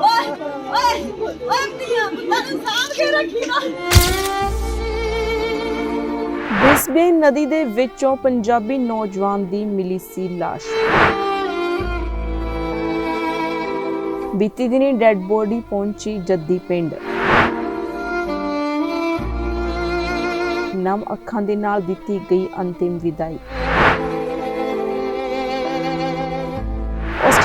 ਓਏ ਓਏ ਓਏ ਧੀਆਂ ਪੁੱਤਾਂ ਨੂੰ ਸਾਂਭ ਕੇ ਰੱਖੀ ਨਾ। ਨਦੀ ਦੇ ਵਿੱਚੋਂ ਪੰਜਾਬੀ ਨੌਜਵਾਨ ਦੀ ਮਿਲੀ ਸੀ ਲਾਸ਼। ਬੀਤੀ ਦਿਨੀ ਡੈੱਡ ਬੋਡੀ ਪਹੁੰਚੀ ਜੱਦੀ ਪਿੰਡ। ਨਮ ਅੱਖਾਂ ਦੇ ਨਾਲ ਦਿੱਤੀ ਗਈ ਅੰਤਿਮ ਵਿਦਾਈ।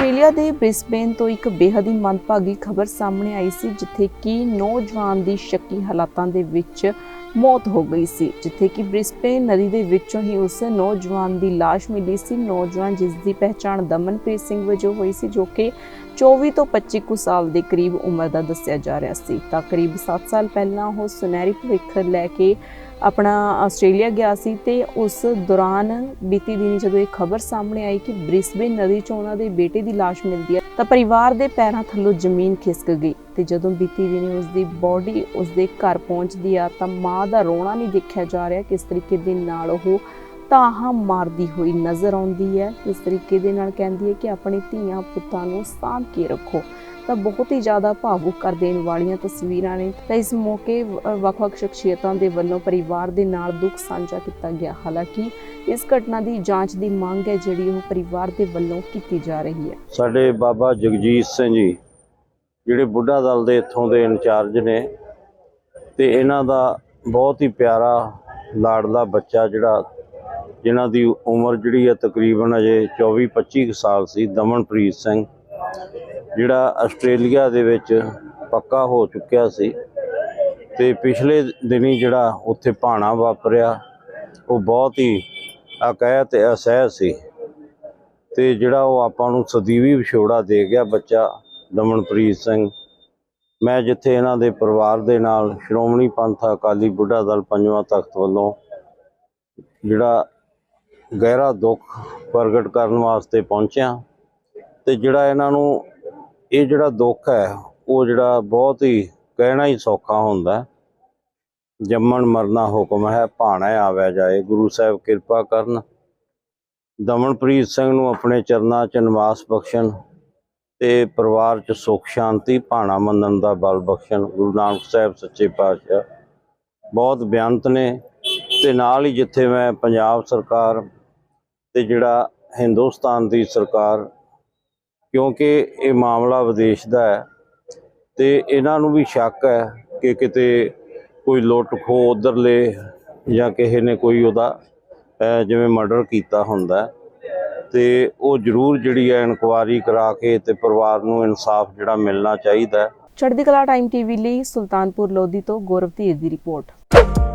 ਆਸਟ੍ਰੇਲੀਆ ਦੇ ਬ੍ਰਿਸਬੇਨ ਤੋਂ ਇੱਕ ਬੇਹੱਦ ਹੀ ਮੰਦਭਾਗੀ ਖਬਰ ਸਾਹਮਣੇ ਆਈ ਸੀ, ਜਿੱਥੇ ਕਿ ਨੌਜਵਾਨ ਦੀ ਸ਼ੱਕੀ ਹਾਲਾਤਾਂ ਦੇ ਵਿੱਚ ਮੌਤ ਹੋ ਗਈ ਸੀ, ਜਿੱਥੇ ਕਿ ਬ੍ਰਿਸਬੇਨ ਨਦੀ ਦੇ ਵਿੱਚੋਂ ਹੀ ਉਸ ਨੌਜਵਾਨ ਦੀ ਲਾਸ਼ ਮਿਲੀ ਸੀ। ਨੌਜਵਾਨ ਜਿਸ ਦੀ ਪਹਿਚਾਣ ਦਮਨਪ੍ਰੀਤ ਸਿੰਘ ਵਜੋਂ ਹੋਈ ਸੀ, ਜੋ ਕਿ 24 ਤੋਂ 25 ਕੁ ਸਾਲ ਦੇ ਕਰੀਬ ਉਮਰ ਦਾ ਦੱਸਿਆ ਜਾ ਰਿਹਾ ਸੀ। ਤਾਂ ਕਰੀਬ 7 ਸਾਲ ਪਹਿਲਾਂ ਉਹ ਸੁਨਹਿਰੀ ਭਵਿੱਖ ਲੈ ਕੇ ਆਪਣਾ ਆਸਟ੍ਰੇਲੀਆ ਗਿਆ ਸੀ ਤੇ ਉਸ ਦੌਰਾਨ ਬੀਤੀ ਦਿਨੀ ਜਦੋਂ ਇਹ ਖਬਰ ਸਾਹਮਣੇ ਆਈ ਕਿ ਬ੍ਰਿਸਬੇਨ ਨਦੀ 'ਚ ਉਹਨਾਂ ਦੇ ਬੇਟੇ ਦੀ ਲਾਸ਼ ਮਿਲਦੀ ਹੈ, ਤਾਂ ਪਰਿਵਾਰ ਦੇ ਪੈਰਾਂ ਥੱਲੋਂ ਜ਼ਮੀਨ ਖਿਸਕ ਗਈ ਤੇ ਜਦੋਂ ਬੀਤੀ ਦਿਨੀ ਉਸ ਦੀ ਬੋਡੀ ਉਸ ਦੇ ਘਰ ਪਹੁੰਚਦੀ ਆ ਤਾਂ ਮਾਂ ਦਾ ਰੋਣਾ ਨਹੀਂ ਦੇਖਿਆ ਜਾ ਰਿਹਾ, ਕਿਸ ਤਰੀਕੇ ਦੇ ਨਾਲ ਉਹ ਤਾਹਾਂ ਮਾਰਦੀ ਹੋਈ ਨਜ਼ਰ ਆਉਂਦੀ ਹੈ। ਇਸ ਤਰੀਕੇ ਦੇ ਨਾਲ ਕਹਿੰਦੀ ਹੈ ਕਿ ਆਪਣੇ ਧੀਆਂ ਪੁੱਤਾਂ ਨੂੰ ਸਾਂਭ ਕੇ ਰੱਖੋ। ਤਾਂ ਬਹੁਤ ਹੀ ਜ਼ਿਆਦਾ ਭਾਵੁਕ ਕਰ ਦੇਣ ਵਾਲੀਆਂ ਤਸਵੀਰਾਂ ਨੇ। ਤਾਂ ਇਸ ਮੌਕੇ ਵੱਖ-ਵੱਖ ਸ਼ਖਸੀਅਤਾਂ ਦੇ ਵੱਲੋਂ ਪਰਿਵਾਰ ਦੇ ਨਾਲ ਦੁੱਖ ਸਾਂਝਾ ਕੀਤਾ ਗਿਆ। ਹਾਲਾਂਕਿ ਇਸ ਘਟਨਾ ਦੀ ਜਾਂਚ ਦੀ ਮੰਗ ਹੈ ਜਿਹੜੀ ਉਹ ਪਰਿਵਾਰ ਦੇ ਵੱਲੋਂ ਕੀਤੀ ਜਾ ਰਹੀ ਹੈ। ਸਾਡੇ ਬਾਬਾ ਜਗਜੀਤ ਸਿੰਘ ਜੀ, ਜਿਹੜੇ ਬੁੱਢਾ ਦਲ ਦੇ ਇੱਥੋਂ ਦੇ ਇੰਚਾਰਜ ਨੇ ਤੇ ਇਹਨਾਂ ਦਾ ਬਹੁਤ ਹੀ ਪਿਆਰਾ ਲਾੜਲਾ ਬੱਚਾ ਜਿਹੜਾ ਜਿਨ੍ਹਾਂ ਦੀ ਉਮਰ ਜਿਹੜੀ ਹੈ ਤਕਰੀਬਨ ਅਜੇ 24 25 ਕੁ ਸਾਲ ਸੀ, ਦਮਨਪ੍ਰੀਤ ਸਿੰਘ, ਜਿਹੜਾ ਆਸਟ੍ਰੇਲੀਆ ਦੇ ਵਿੱਚ ਪੱਕਾ ਹੋ ਚੁੱਕਿਆ ਸੀ ਤੇ ਪਿਛਲੇ ਦਿਨੀ ਜਿਹੜਾ ਉੱਥੇ ਭਾਣਾ ਵਾਪਰਿਆ, ਉਹ ਬਹੁਤ ਹੀ ਅਕਹਿ ਤੇ ਅਸਹਿ ਸੀ ਤੇ ਜਿਹੜਾ ਉਹ ਆਪਾਂ ਨੂੰ ਸਦੀਵੀ ਵਿਛੋੜਾ ਦੇ ਗਿਆ ਬੱਚਾ ਦਮਨਪ੍ਰੀਤ ਸਿੰਘ। ਮੈਂ ਜਿੱਥੇ ਇਹਨਾਂ ਦੇ ਪਰਿਵਾਰ ਦੇ ਨਾਲ ਸ਼੍ਰੋਮਣੀ ਪੰਥ ਅਕਾਲੀ ਬੁੱਢਾ ਦਲ ਪੰਜਵਾਂ ਤਖਤ ਵੱਲੋਂ ਜਿਹੜਾ ਗਹਿਰਾ ਦੁੱਖ ਪ੍ਰਗਟ ਕਰਨ ਵਾਸਤੇ ਪਹੁੰਚਿਆ ਤੇ ਜਿਹੜਾ ਇਹਨਾਂ ਨੂੰ ਇਹ ਜਿਹੜਾ ਦੁੱਖ ਹੈ, ਉਹ ਜਿਹੜਾ ਬਹੁਤ ਹੀ ਕਹਿਣਾ ਹੀ ਸੌਖਾ ਹੁੰਦਾ ਜੰਮਣ ਮਰਨਾ ਹੁਕਮ ਹੈ, ਭਾਣਾ ਆਵਿਆ ਜਾਏ, ਗੁਰੂ ਸਾਹਿਬ ਕਿਰਪਾ ਕਰਨ। ਦਮਨਪ੍ਰੀਤ ਸਿੰਘ ਨੂੰ ਆਪਣੇ ਚਰਨਾਂ 'ਚ ਨਿਵਾਸ ਬਖਸ਼ਣ ਤੇ ਪਰਿਵਾਰ 'ਚ ਸੁੱਖ, ਸ਼ਾਂਤੀ, ਭਾਣਾ ਮੰਨਣ ਦਾ ਬਲ ਬਖਸ਼ਣ। ਗੁਰੂ ਨਾਨਕ ਸਾਹਿਬ ਸੱਚੇ ਪਾਤਸ਼ਾਹ, ਬਹੁਤ ਬੇਅੰਤ ਨੇ। ਤੇ ਨਾਲ ਹੀ ਜਿੱਥੇ ਮੈਂ ਪੰਜਾਬ ਸਰਕਾਰ ਤੇ ਜਿਹੜਾ ਹਿੰਦੁਸਤਾਨ ਦੀ ਸਰਕਾਰ, ਕਿਉਂਕਿ ਇਹ ਮਾਮਲਾ ਵਿਦੇਸ਼ ਦਾ ਹੈ ਤੇ ਇਹਨਾਂ ਨੂੰ ਵੀ ਸ਼ੱਕ ਹੈ ਕਿ ਕਿਤੇ ਕੋਈ ਲੁੱਟ ਖੋ ਉਧਰਲੇ ਜਾਂ ਕਿਸੇ ਨੇ ਕੋਈ ਉਹਦਾ ਜਿਵੇਂ ਮਰਡਰ ਕੀਤਾ ਹੁੰਦਾ ਹੈ। ਤੇ ਉਹ ਜ਼ਰੂਰ ਜਿਹੜੀ ਹੈ ਇਨਕੁਆਰੀ ਕਰਾ ਕੇ ਤੇ ਪਰਿਵਾਰ ਨੂੰ ਇਨਸਾਫ ਜਿਹੜਾ ਮਿਲਣਾ ਚਾਹੀਦਾ ਚੜ੍ਹਦੀ ਕਲਾ ਟਾਈਮ ਟੀਵੀ ਲਈ ਸੁਲਤਾਨਪੁਰ ਲੋਧੀ ਤੋਂ ਗੌਰਵ ਧੀਰ ਦੀ ਰਿਪੋਰਟ